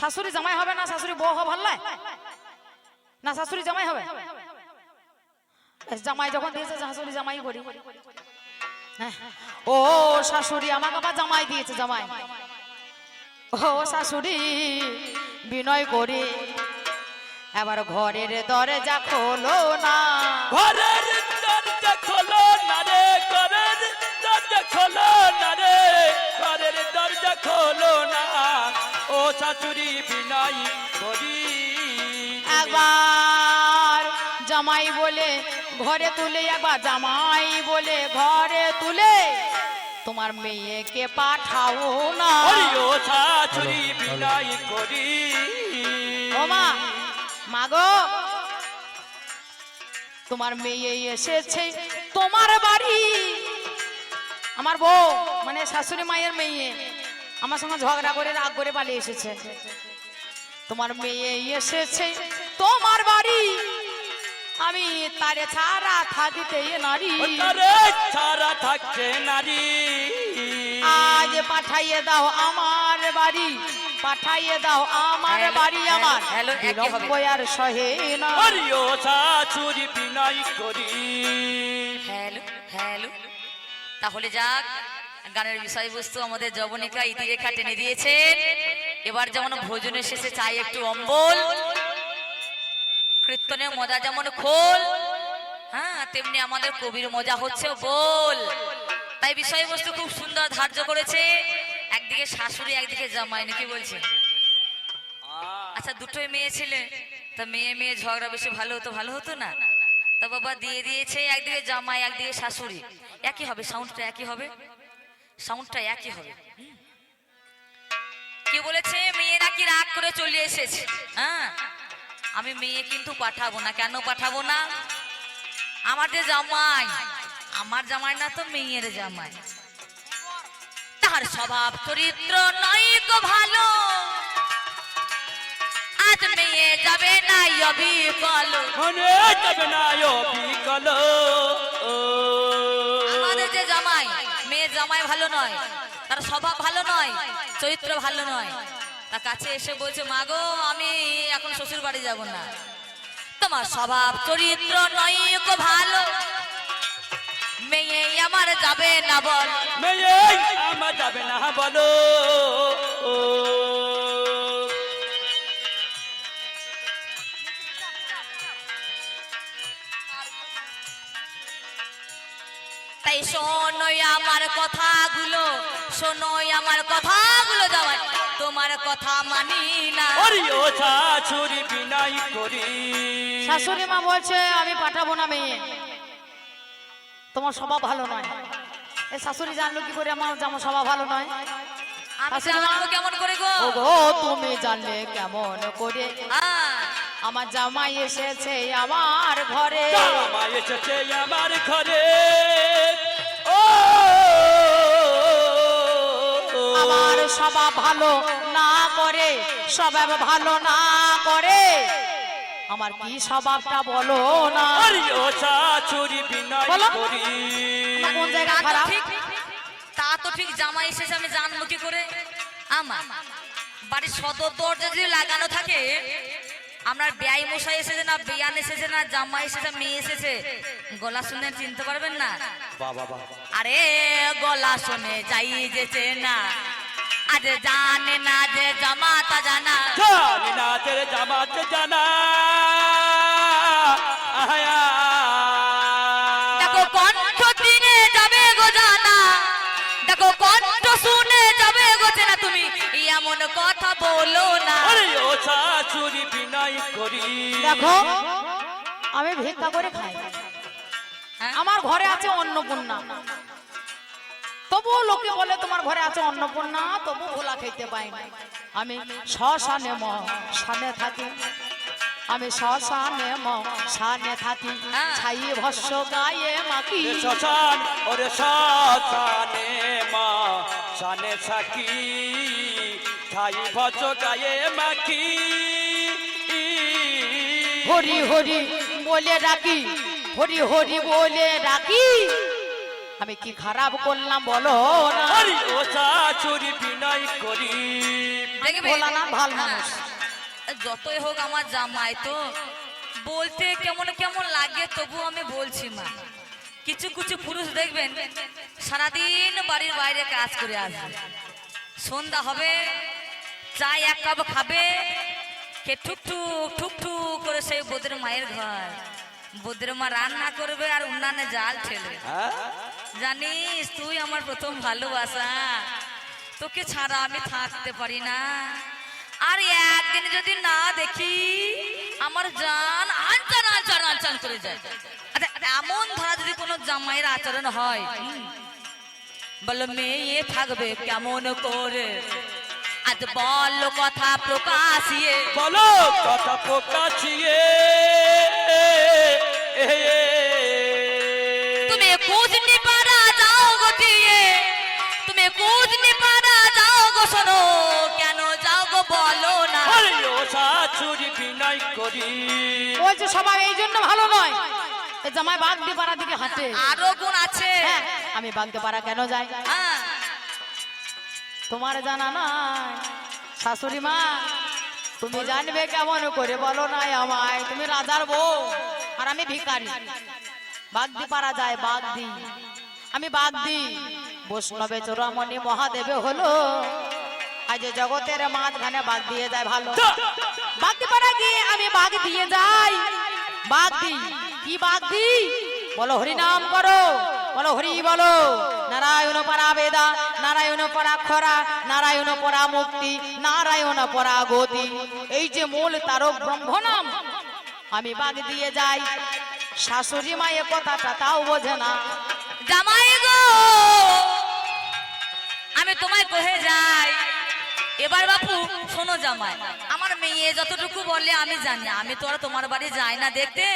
শাশুড়ি জামাই হবে না শাশুড়ি বউ হবে ভাল্লাই না শাশুড়ি জামাই হবে? জামাই যখন দিয়েছে, শাশুড়ি জামাই করি। হ্যাঁ। ও শাশুড়ি, আমাকে আবার জামাই দিয়েছে জামাই। ও শাশুড়ি, বিনয় করি। এবার ঘরের দরজা খোলো না। ঘরের দরজা খোলো না রে, ঘরের দরজা খোলো না রে, ঘরের দরজা খোলো না। ও বিনাই করি। একবার জামাই বলে ঘরে তুলে একবার জামাই বলে ঘরে তুলে তোমার মেয়েকে পাঠাও না। ও শাশুড়ি বিনাই করি। ও মা মাগো তোমার মেয়ে এসেছে তোমার বাড়ি। আমার বউ মানে শাশুড়ি মায়ের মেয়ে। আমার সঙ্গে ঝগড়া করে রাগ করে পালিয়ে এসেছে। তোমার মেয়ে এসেছে তোমার বাড়ি। আমি তারে ছাড়া থাকিতে নারী। ছাড়া থাকছে নারী। আজ পাঠাইয়ে দাও আমার বাড়ি পাঠাইয়ে দাও আমার বাড়ি আমার। হ্যালো, আর সহে না। ওই ও শাশুড়ি বিনাই করি। Hello hello. তাহলে যাক। গানের বিষয়বস্তু আমাদের যবনিকা ইতিরেখা টেনে দিয়েছেন। এবার যেমন ভোজনের শেষে চাই একটু অম্বল কীর্তনের মজা যেমন খোল হ্যাঁ তেমনি আমাদের কবির মজা হচ্ছে বল। তাই বিষয়বস্তু খুব সুন্দর ধার্য করেছে। একদিকে শাশুড়ি, একদিকে জামাই, নাকি বলছে? আচ্ছা দুটোই মেয়ে ছিলে। তা মেয়ে মেয়ে ঝগড়া বেশি ভালো হতো ভালো হতো না? তা বাবা দিয়ে দিয়েছে, একদিকে জামাই, একদিকে শাশুড়ি। একই হবে সাউন্ডটা একই হবে? সাউন্ডটা একই হবে। কি বলেছে? মেয়েরা কি রাগ করে চলে এসেছে। হ্যাঁ? আমি মেয়ে কিন্তু পাঠাবো না। কেন পাঠাবো না? আমার যে জামাই। আমার জামাই না তো মেয়ের জামাই। তার স্বভাব চরিত্র নয় গো ভালো। আজ মেয়ে যাবে না অবিকল যাবে না ও। জামাই ভালো নয়, তার স্বভাব ভালো নয়, চরিত্র ভালো নয়। তার কাছে এসে বলছে, মা গো, আমি এখন শ্বশুর বাড়ি যাব না। তোমার স্বভাব চরিত্র নয় ভালো। মেয়ে আমার যাবে না বল। মেয়ে আমার যাবে না বলো। তাই শোনোই আমার কথাগুলো শোনোই আমার কথাগুলো জামাই তোমার কথা মানি না। ওরে ও শাশুড়ি বিনাই করি। শাশুড়ি মা বলছে আমি পাঠাবো না মেয়ে। তোমার স্বভাব ভালো নয়। এ শাশুড়ি জানলো কি করে আমার আমার স্বভাব ভালো নয়। শাশুড়ি মা- কেমন করে গো? ও তুমি জানলে কেমন করে? আহ, আমার জামাই এসেছে আমার ঘরে। জামাই এসেছে আমার ঘরে। আমার স্বভাব ভালো না করে স্বভাব ভালো না করে। আমার কি স্বভাবটা বলো না। কোন জায়গা তা তো খারাপ? ঠিক তা তো ঠিক জামাই এসেছে আমি জানব কি করে? আমার বাড়ির সদর দরজা যদি লাগানো থাকে আপনার ব্যয় মশাই এসেছে না বিয়ান এসেছে না জামাই এসেছে মেয়ে এসেছে গলা শুনে চিনতে পারবেন না? বাবা বাবা আরে গলা শুনে যাই যেছে না। আজ জানে না যে জামাতা জানা। জানি না তেরে জামাত জানা। দেখো কণ্ঠ দিনে যাবে গো জানা। দেখো কণ্ঠ শুনে যাবে গো চেনা তুমি। এমন কথা বলো না। ও শাশুড়ি করি। দেখো আমি ভিক্ষা করে খাই। হ্যাঁ? আমার ঘরে আছে অন্নপূর্ণা। তবুও লোকে বলে তোমার ঘরে আছে অন্নপূর্ণা তবু ভোলা খেতে পাই না আমি শ্মশানে ম শানে থাকি। আমি শ্মশানে ম সানে থাকি। হ্যাঁ। ছাই ভস্য গায়ে মাকি ওরে শ্মশান ওরে শ্মশানে মা শানে সাকি ছাই ভজ গায়ে মাখি। হরি হরি বলে ডাকি। হরি হরি বলে ডাকি। আমি কি খারাপ করলাম বলো ভালো হ্যাঁ, মানুষ যতই হোক আমার জামাই তো। বলতে কেমন কেমন লাগে তবু আমি বলছি মা। কিছু কিছু পুরুষ দেখবেন সারাদিন বাড়ির বাইরে কাজ করে আসবে। সন্ধ্যা হবে চাই এক কাপ খাবে কে ঠুকঠুক ঠুকঠুক করে সেই বোদের মায়ের ঘর। বোদের মা রান্না করবে আর উন্নানে জাল ঠেলবে। হ্যাঁ? জানিস তুই আমার প্রথম ভালোবাসা তোকে ছাড়া আমি থাকতে পারি না আর একদিন যদি না দেখি আমার জান আনচান আনচান আনচান করে যায় আচ্ছা, আচ্ছা, এমন ধরা যদি কোনো জামাইয়ের আচরণ হয় বলো মেয়ে থাকবে কেমন করে আজ বল কথা প্রকাশিয়ে বলো কথা প্রকাশিয়ে শাশুড়ি বিনয় করি? বলছে সবাই এই জন্য ভালো নয়। জামাই বাগদি পাড়া দিকে হাঁটে। আরও গুণ আছে। হ্যাঁ আমি বাগদি পাড়া কেন যাই? হ্যাঁ, তোমার জানা নাই শাশুড়ি মা তুমি জানবে কেমন করে বলো নাই আমায়। তুমি রাজার বউ আর আমি ভিখারি। বাগদি পাড়া যায় বাগদি। আমি বাগদি। বৈষ্ণবে চোরামণি মহাদেবে হলো। আজ জগতের মাঝখানে বাগ দিয়ে যায় ভালো। বাগদি পাড়া গিয়ে আমি বাগ দিয়ে যাই। বাগ দি কি বাগ দি বলো হরি নাম করো, বলো হরি বলো। নারায়ণ পরা বেদা, নারায়ণ পরা খরা, নারায়ণ পরা মুক্তি, নারায়ণ পরা গতি। এই যে মূল তারক ব্রহ্ম নাম, আমি বাগ দিয়ে যাই। শাশুড়ি মায়ের কথাটা তাও বোঝে না। জামাই গো, আমি তোমায় কহে যাই। এবার বাপু, শোনো জামাই, আমার মেয়ে যতটুকু বলে আমি জানি, আমি তো আর তোমার বাড়ি যাই না দেখতে।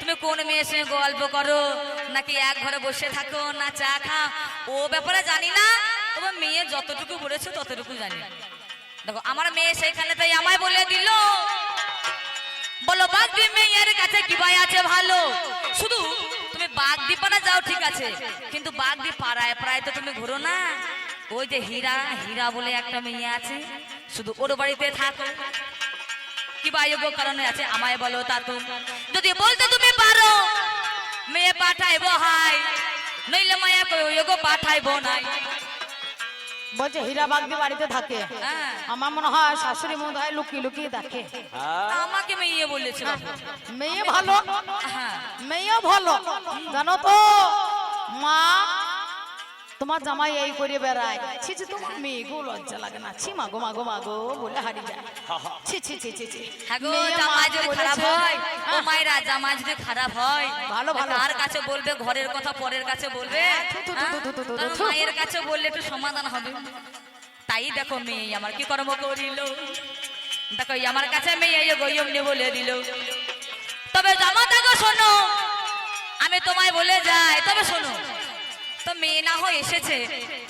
তুমি কোন মেয়ের সঙ্গে গল্প করো, নাকি এক ঘরে বসে থাকো, না চা খাও? ও ব্যাপারে জানি না তোমার মেয়ে যতটুকু বলেছে ততটুকু জানি। দেখো, আমার মেয়ে সেইখানে তাই আমায় বলে দিল। বলো, বাগদি মেয়ের কাছে কি ভাই আছে ভালো? শুধু তুমি বাগদি পাড়া যাও, ঠিক আছে। কিন্তু বাগদি পাড়ায় প্রায় তো তুমি ঘুরো না। ওই যে হীরা হীরা বলে একটা মেয়ে আছে শুধু ওর বাড়িতে থাকো। কি বা যোগ্য কারণে আছে আমায় বলো তা তো যদি বলতে তুমি পারো মেয়ে পাঠাইবো হাই নইলে মায়া কই যোগ্য পাঠাইবো নাই। বলছে হীরা বাগদি বাড়িতে থাকে। হ্যাঁ। আমার মনে হয় শাশুড়ি মনে হয় লুকিয়ে লুকিয়ে দেখে আমাকে মেয়ে বলেছিল। মেয়ে ভালো। হ্যাঁ। মেয়ে ভালো। জানো তো মা তোমার জামাই এই করে বেড়ায়। ছি ছি তোমার মেয়ে গো লজ্জা লাগে না। ছি মাগো মাগো মাগো বলে হারি যায়। ছি ছি ছি ছি ছি। হ্যাঁ জামাই যদি খারাপ হয় ও হ্যাঁ, মায়েরা জামাই যদি খারাপ হয় ভালো, ভালো। আর কাছে বলবে ঘরের কথা পরের কাছে বলবে। মায়ের কাছে বললে একটু সমাধান হবে। তাই দেখো মেয়ে আমার কি কর্ম করিল। দেখো আমার কাছে মেয়ে এই গয়মনি বলে দিল। তবে জামা দেখো শোনো আমি তোমায় বলে যাই। তবে শোনো তো মেয়ে না হয় এসেছে।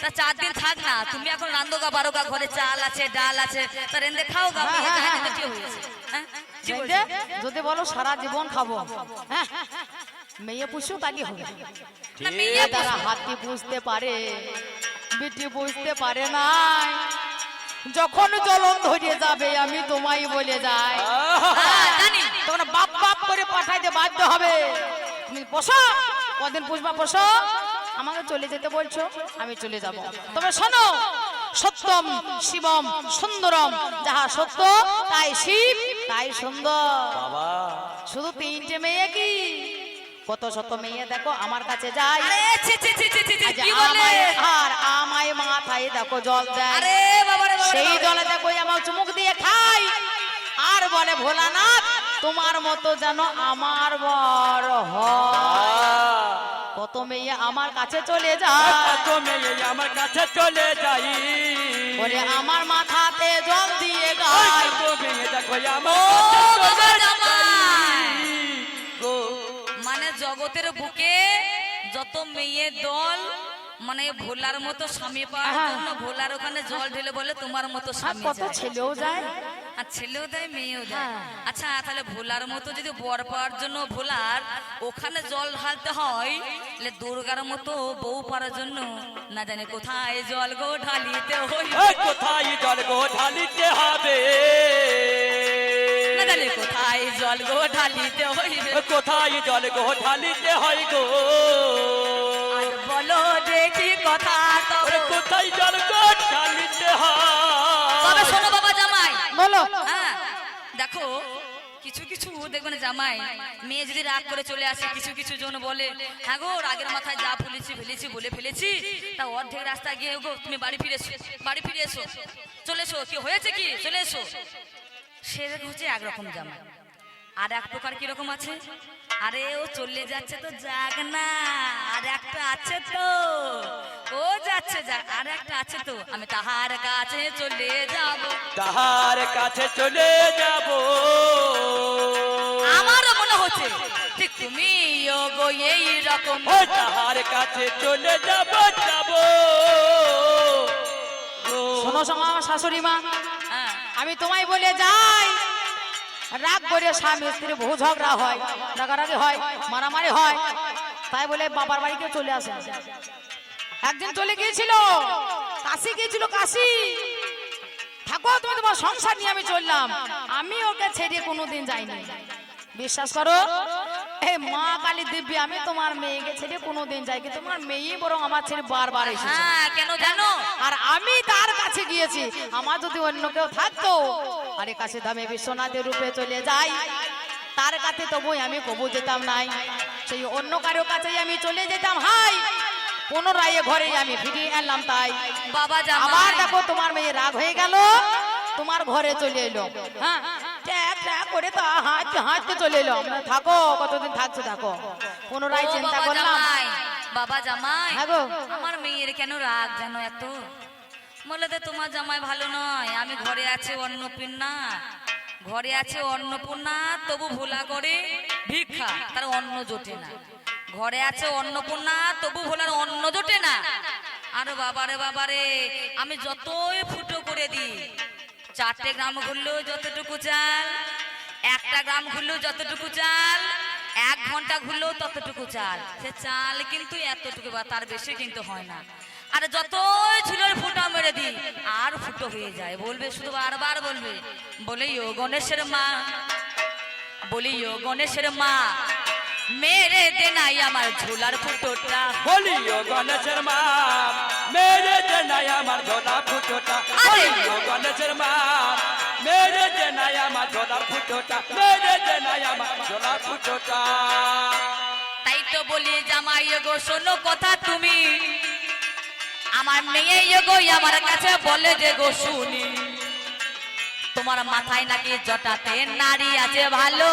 তা চার দিন থাক না তুমি এখন রান্ধোগা বারোগা ঘরে চাল আছে ডাল আছে তা রেন্দে খাও গা হ্যাঁ, হ্যাঁ, কি হয়েছে? হ্যাঁ? যদি বলো সারা জীবন খাব। হ্যাঁ, মেয়ে পুষো তাহলে হবে। তারা হাতি বুঝতে পারে বিটি বুঝতে পারে নাই। যখন জলন ধরে যাবে আমি তোমায় বলে যাই। তখন বাপ বাপ করে পাঠাইতে বাধ্য হবে। তুমি পোষো কদিন পুষবা পোষো আমাকে চলে যেতে বলছো আমি চলে যাব। তবে শোনো সত্যম শিবম সুন্দরম যাহা সত্য তাই শিব তাই সুন্দর। শুধু তিনটে মেয়ে কি? কত শত মেয়ে দেখো আমার কাছে যায়। আরে ছি ছি ছি ছি ছি ছি, আজ কি বলে আমায় আর আমায় মাথায় দেখো জল দেয় সেই জলে দেখো আমার চুমুক দিয়ে খাই। আর বলে ভোলানাথ তোমার মতো যেন আমার বর হয়। কত মেয়ে আমার কাছে চলে যায়। কত মেয়ে আমার কাছে চলে যাই। বলে আমার মাথাতে জল দিয়ে গায়। কত মেয়ে দেখো মানে জগতের বুকে যত মেয়ে দল মানে ভোলার মতো স্বামী পাওয়ার হ্যাঁ। জন্য ভোলার ওখানে জল ঢেলে বলে তোমার মতো স্বামী কত ছেলেও যায়। আর ছেলেও দেয় মেয়েও দেয়। হ্যাঁ। আচ্ছা তাহলে ভোলার মতো যদি বর পাওয়ার জন্য ভোলার ওখানে জল ঢালতে হয় তাহলে দুর্গার মতো বউ পাওয়ার জন্য না জানি কোথায় জল গো ঢালিতে হই কোথায় জল গো ঢালিতে হবে? না জানি কোথায় জল গো ঢালিতে হইবে। কোথায় জল গো ঢালিতে হয় গো? বলো দেখি কথা ওরে কোথায় দেখো, কিছু কিছু দেখবেন জামাই, মেয়ে যদি রাগ করে চলে আসে, কিছু কিছু জন বলে হ্যাঁ গো, রাগের মাথায় যা ফুলেছি, ফেলেছি, বলে ফেলেছি, তা অর্ধেক রাস্তা গিয়ে গো, তুমি বাড়ি ফিরে বাড়ি ফিরে এসো, চলে এসো, কি হয়েছে কি? চলে এসো। সে হচ্ছে একরকম জামাই। আর এক প্রকার কীরকম আছে? আরে ও চলে যাচ্ছে তো যাক না আর একটা আছে তো। ও যাচ্ছে যাক আর একটা আছে তো। আমি তাহার কাছে চলে যাব। তাহার কাছে চলে যাব। আমারও মনে হচ্ছে ঠিক তুমি গো এই রকম। ওই তাহার কাছে চলে যাব যাব। শোনো শোনো আমার শাশুড়ি মা হ্যাঁ, আমি তোমায় বলে যাই রাগ করে স্বামী স্ত্রী বহু ঝগড়া হয় রাগারাগি হয় মারামারি হয়। তাই বলে বাবার বাড়িতে চলে আসে। একদিন চলে গিয়েছিল কাশি গিয়েছিল কাশি। থাকো তুমি তোমার সংসার নিয়ে আমি চললাম। আমি ওকে ছেড়ে কোনোদিন যাইনি। বিশ্বাস করো এই মা কালী দিব্যি আমি তোমার মেয়েকে ছেড়ে কোনোদিন যাই কিন্তু তোমার মেয়ে বরং আমার ছেড়ে বারবার এসেছে। হ্যাঁ কেন জানো? আর আমি তার কাছে গিয়েছি। আমার যদি অন্য কেউ থাকতো আরে কাছে ধামে বিশ্বনাথের রূপে চলে যাই। তার কাছে তবুই আমি কবু যেতাম নাই। সেই অন্য কারও কাছেই আমি চলে যেতাম হাই। পুনরায় ঘরে আমি ফিরে এলাম তাই। বাবা আবার জামাই দেখো তোমার মেয়ে রাগ হয়ে গেল। তোমার ঘরে চলে এলো। হ্যাঁ করে তো হাঁটতে হাঁটতে চলে এলো। আমরা থাকো কতদিন থাকছো থাকো পুনরায় চিন্তা করলাম। বাবা জামাই হ্যাঁ আমার মেয়ের কেন রাগ জানো এত? বলে তোমার জামাই ভালো নয়। আমি ঘরে আছে অন্নপূর্ণা। ঘরে আছে অন্নপূর্ণা, তবু ভোলা করে ভিক্ষা, তার অন্ন জোটে না। ঘরে আছে অন্নপূর্ণা, তবু ভোলার অন্ন জোটে না। আরে বাবারে বাবারে আমি যতই ফুটো করে দিই, চারটে গ্রাম ঘুরলেও যতটুকু চাল, একটা গ্রাম ঘুরলেও যতটুকু চাল, এক ঘণ্টা ঘুরলেও ততটুকু চাল। সে চাল কিন্তু এতটুকু বা তার বেশি কিন্তু হয় না। আর যতই ঝুলের ফুটা মেরে দিই আর ফুটো হয়ে যায়। বলবে শুধু বারবার বলবে বলে ও গণেশের মা বলি ও গণেশের মা মেরে দে নাই আমার ঝোলার ফুটোটা। বলিও গণেশের মা মেরে জেনাই আমার ঝোলা ফুটোটা। আরে! বলিও গণেশের মা মেরে জেনাই আমার ঝোলা ফুটোটা। মেরে জেনাই আমার ঝোলা ফুটোটা। তাই তো বলি জামাই গো শোনো কথা তুমি। আমার মেয়ে গো আমার কাছে বলে যে, গো, শুনি। তোমার মাথায় নাকি জটাতে নারী আছে ভালো?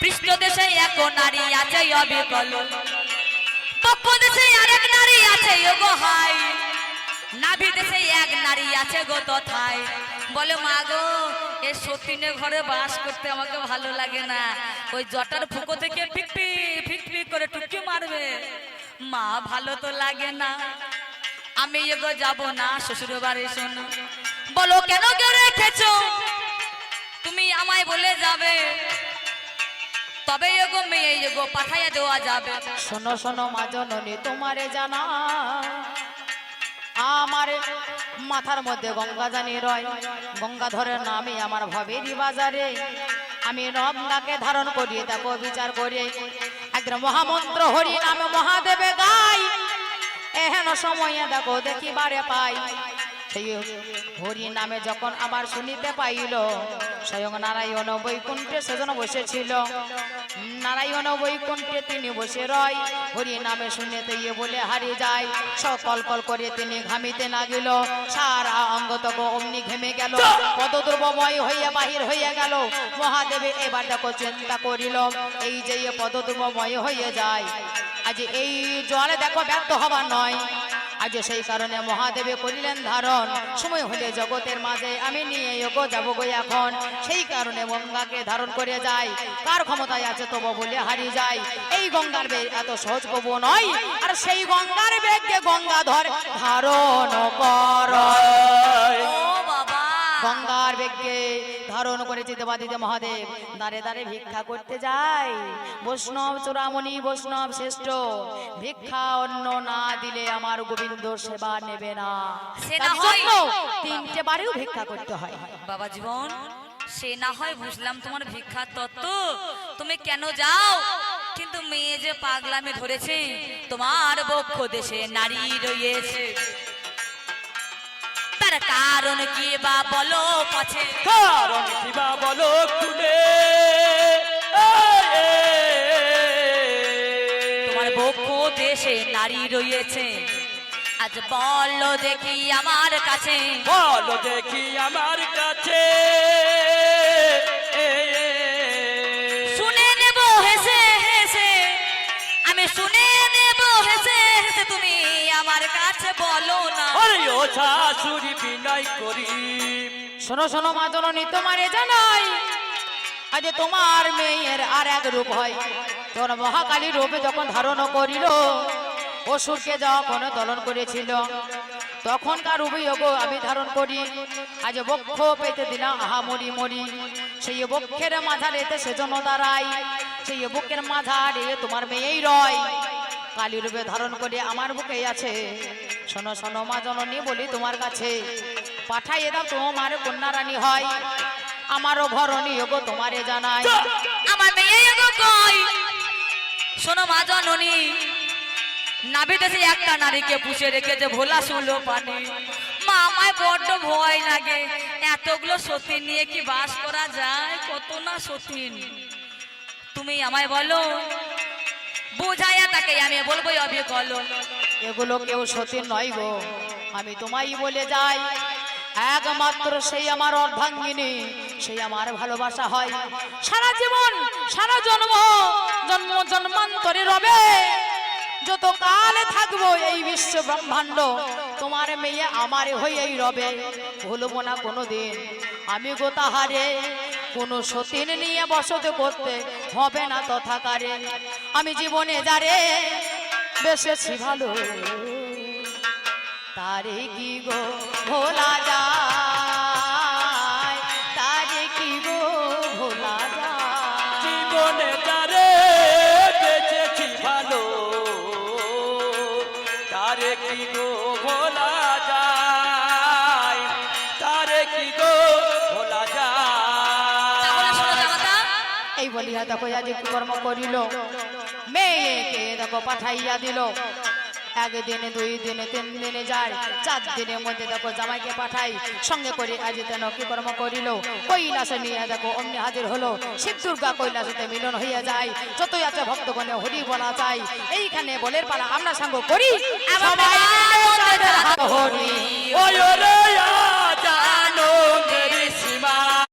পৃষ্ঠ দেশে এক নারী আছে অবিকল। পক্ষ দেশে আরেক নারী আছে গো হাই। নাভি দেশে এক নারী আছে, গো, তথায়। বলে, মা গো, এ সতীনে ঘরে বাস করতে আমাকে ভালো লাগে না। ওই জটার ফুকো থেকে ফিকফি ফিকফি করে টুকি মারবে। মা ভালো তো লাগে না। আমি এগো যাব না শ্বশুর বাড়ি শোনো। বলো, কেন কেউ রেখেছো? তুমি আমায় বলে যাবে। তবে এগো মেয়ে, এগো পাঠাইয়া দেওয়া যাবে। শোনো শোনো মা জননী, তোমারে জানা। আমার মাথার মধ্যে গঙ্গা জানি রয়। গঙ্গাধরের নামে আমার ভবেরই বাজারে। আমি গঙ্গাকে ধারণ করি, দেখো বিচার করি। একদিন মহামন্ত্র হরি নামে মহাদেবে গাই। এহেন সময়ে দেখো দেখিবারে পাই। সেই হরি নামে যখন আবার শুনিতে পাইল স্বয়ং নারায়ণ বৈকুণ্ঠে সেজন বসেছিল। নারায়ণ বৈকুণ্ঠে তিনি বসে রয় হরি নামে শুনিতে ইয়ে বলে হারিয়ে যায় সকল কল করে তিনি ঘামিতে লাগিল সারা অঙ্গ তক অমনি ঘেমে গেল পদদ্রবময় হইয়া বাহির হইয়া গেল মহাদেবে এবার দেখো চিন্তা করিল এই যে পদদ্রবময় হয়ে যায় আজ এই জলে দেখো ব্যর্থ হবার নয় আজ সেই কারণে মহাদেবে করিলেন ধারণ সময় হলে জগতের মাঝে আমি নিয়ে গো যাব গো এখন। সেই কারণে গঙ্গাকে ধারণ করে যাই। কার ক্ষমতায় আছে তবু বলে হারিয়ে যায় এই গঙ্গার বেগ এত সহজ কব নয়। আর সেই গঙ্গার বেগকে গঙ্গাধর ধারণ কর। বাবা। গঙ্গার বেগকে ধারণ করেছে দেবাদিদে মহাদেব। দাঁড়ে দাঁড়ে ভিক্ষা করতে যাই বৈষ্ণব চূড়ামণি বৈষ্ণব শ্রেষ্ঠ। ভিক্ষা অন্ন না দিলে আমার গোবিন্দ সেবা নেবে না। সে না হয়। তিনটে বারেও ভিক্ষা করতে হয়। বাবা জীবন সে না হয় বুঝলাম তোমার ভিক্ষার তত্ত্ব। তুমি কেন যাও? কিন্তু মেয়ে যে পাগলামে ধরেছে তোমার বক্ষ দেশে নারী রয়েছে। তার কারণ কি বা বলো কাছে? কারণ কি বা বলো খুলে তোমার বক্ষ দেশে নারী রয়েছে। আজ বলো দেখি আমার কাছে। বলো দেখি আমার কাছে। তুমি আমার কাছে বলো না। আরে ও শাশুড়ি বিনয় করি। শোনো শোনো মা জননী তোমারে জানাই আজ তোমার মেয়ের আর এক রূপ হয়। তোর মহাকালী রূপে যখন ধারণ করিল অসুরকে যখন দলন করেছিল তখনকার অভিযোগ আমি ধারণ করি আজ বক্ষ পেতে দিলাম আহা মরি মরি। সেই বক্ষের মাঝারে সেজন্য দাঁড়াই সেই বুকের মাঝারে তোমার মেয়েই রয়। কালী রূপে ধারণ করে, আমার বুকে আছে। শোনো শোনো, মা জননী, বলি তোমার কাছে। পাঠাইয়ে দাও তোমার কন্যা রানী হয়। আমারও ভরণী গো তোমারে জানাই। আমার মেয়ে কই? শোনো, মা জননী নাভিতে সেই একটা নারীকে পুষে রেখেছে ভোলা শুলো পানি। মা আমায় বড্ড ভয় লাগে। এতগুলো সতীন নিয়ে কি বাস করা যায়? কত না সতীন। তুমি আমায় বলো বুঝাইয়া তাকে আমি বলব অভি কলো এগুলো কেউ সতী নয় গো। আমি তোমায় বলে যাই, একমাত্র সেই আমার অর্ধাঙ্গিনী, সেই আমার ভালোবাসা হয়। সারা জীবন, সারা জন্ম জন্ম, জন্মান্তরে রবে। যত কালে থাকব এই বিশ্ব ব্রহ্মাণ্ড, তোমার মেয়ে আমার হয়েই রবে। ভুলবো না কোনো দিন আমি গো তাহারে, কোনো সতীন নিয়ে বসত করতে হবে না তথাকারে। আমি জীবনে যারে বেসেছি ভালো তারে কি গো ভোলা যায়? বলিয়া দেখো আজ কর্ম করিল। মেয়েকে দেখো পাঠাইয়া দিল। একদিনে দুই দিনে তিন দিনে যায়। চার দিনের মধ্যে দেখো জামাইকে পাঠাই। সঙ্গে করে আজ তেন কি কর্ম করিল। কৈলাসে নিয়ে দেখো অমনি হাজির হলো। শিব দুর্গা কৈলাসেতে মিলন হইয়া যায়। যতই আছে ভক্তগণে হরি বলা চাই। এইখানে বলের পালা আমরা সঙ্গ করি। সবাই হরি।